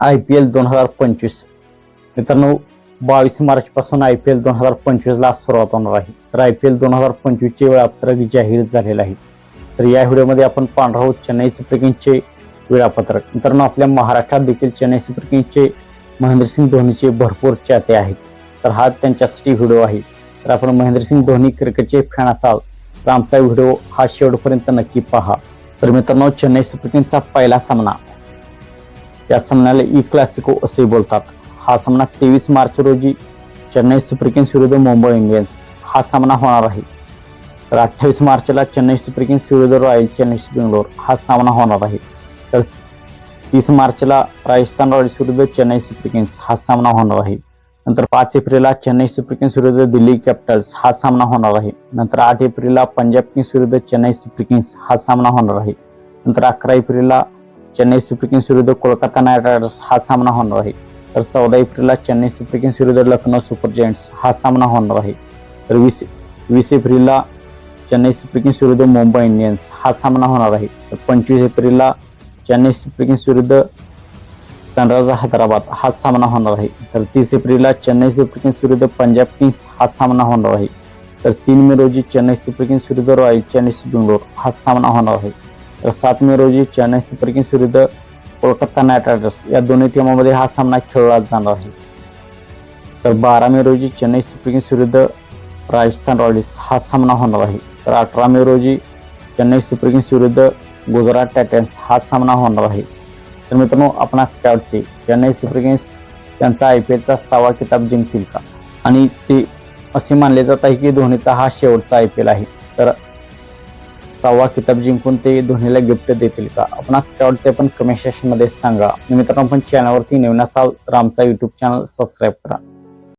I P L दोन हजार पंचवीस. मित्रांनो बावीस मार्च पासून आय पी एल दोन हजार पंचवीस ला सुरुवात होणार आहे. तर आय पी एल दोन हजार पंचवीसचे वेळापत्रक जाहीर झालेलं आहे. तर या व्हिडिओमध्ये आपण पाहणार आहोत चेन्नई सुपर किंग्सचे वेळापत्रक. मित्रांनो आपल्या महाराष्ट्रात देखील चेन्नई सुपर किंग्सचे महेंद्रसिंग धोनीचे भरपूर चाहते आहेत. तर हा त्यांच्यासाठी व्हिडिओ आहे. तर आपण महेंद्रसिंग धोनी क्रिकेटचे फॅन असाल तर आमचा व्हिडिओ हा शेवटपर्यंत नक्की पहा. तर मित्रांनो चेन्नई सुपर किंग्सचा पहिला सामना या सामन्याला ई क्लासिको असे बोलतात. हा सामना तेवीस मार्च रोजी चेन्नई सुपर किंग्स विरुद्ध मुंबई इंडियन्स हा सामना होणार आहे. तर अठ्ठावीस मार्चला चेन्नई सुपर किंग्स विरुद्ध रॉयल चेन्नई बेंगलोर हा सामना होणार आहे. तर तीस मार्चला राजस्थान रॉयल्स विरुद्ध चेन्नई सुपर किंग्स हा सामना होणार आहे. नंतर पाच एप्रिलला चेन्नई सुपर किंग्स विरुद्ध दिल्ली कॅपिटल्स हा सामना होणार आहे. नंतर आठ एप्रिलला पंजाब किंग्स विरुद्ध चेन्नई सुपर किंग्स हा सामना होणार आहे. नंतर अकरा एप्रिलला चेन्नई सुपर किंग्स विरुद्ध कोलकाता नाईट रायडर्स हा सामना होणार आहे. तर चौदा एप्रिलला चेन्नई सुपर किंग्स विरुद्ध लखनौ सुपर जायंट्स हा सामना होणार आहे. तर वीस वीस एप्रिलला चेन्नई सुपर किंग्स विरुद्ध मुंबई इंडियन्स हा सामना होणार आहे. तर पंचवीस एप्रिलला चेन्नई सुपर किंग्स विरुद्ध सनरायझर हैदराबाद हा सामना होणार आहे. तर तीस एप्रिलला चेन्नई सुपर किंग्स विरुद्ध पंजाब किंग्स हा सामना होणार आहे. तर तीन मे रोजी चेन्नई सुपर किंग्स विरुद्ध रॉयल चेन्नईस बेंगलोर हा सामना होणार आहे. तर सात मे रोजी चेन्नई सुपर किंग्स विरुद्ध कोलकाता नाईट रायडर्स या दोन्ही टीमामध्ये हा सामना खेळला जाणार आहे. तर बारा मे रोजी चेन्नई सुपर किंग्स विरुद्ध राजस्थान रॉयल्स हा सामना होणार आहे. तर अठरा मे रोजी चेन्नई सुपर किंग्स विरुद्ध गुजरात टायटन्स हा सामना होणार आहे. तर मित्रांनो आपणास काय वाटते? चेन्नई सुपर किंग्स त्यांचा आय पी एलचा सहावा किताब जिंकतील का? आणि ते असे मानले जात आहे की धोनीचा हा शेवटचा आय पी एल आहे. तर सहावा किताब जिंकून ते धोनीला गिफ्ट देतील का? आपणास काय वाटते पण कमेंट सेक्शनमध्ये सांगा. मित्रांनो आपण चॅनलवरती नवीन असाल तर आमचा युट्यूब चॅनल सबस्क्राईब करा.